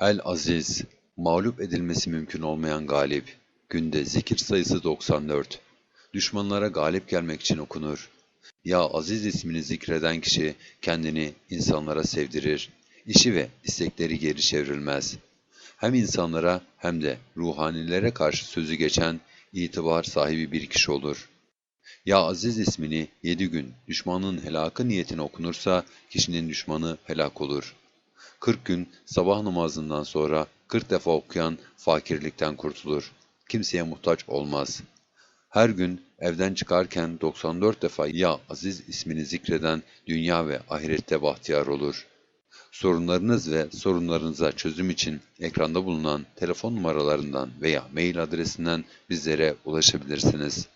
El-Aziz, mağlup edilmesi mümkün olmayan galip. Günde zikir sayısı 94. Düşmanlara galip gelmek için okunur. Ya Aziz ismini zikreden kişi kendini insanlara sevdirir. İşi ve istekleri geri çevrilmez. Hem insanlara hem de ruhanilere karşı sözü geçen itibar sahibi bir kişi olur. Ya Aziz ismini yedi gün düşmanın helakı niyetine okunursa kişinin düşmanı helak olur. 40 gün sabah namazından sonra 40 defa okuyan fakirlikten kurtulur. Kimseye muhtaç olmaz. Her gün evden çıkarken 94 defa Ya Aziz ismini zikreden dünya ve ahirette bahtiyar olur. Sorunlarınız ve sorunlarınıza çözüm için ekranda bulunan telefon numaralarından veya mail adresinden bizlere ulaşabilirsiniz.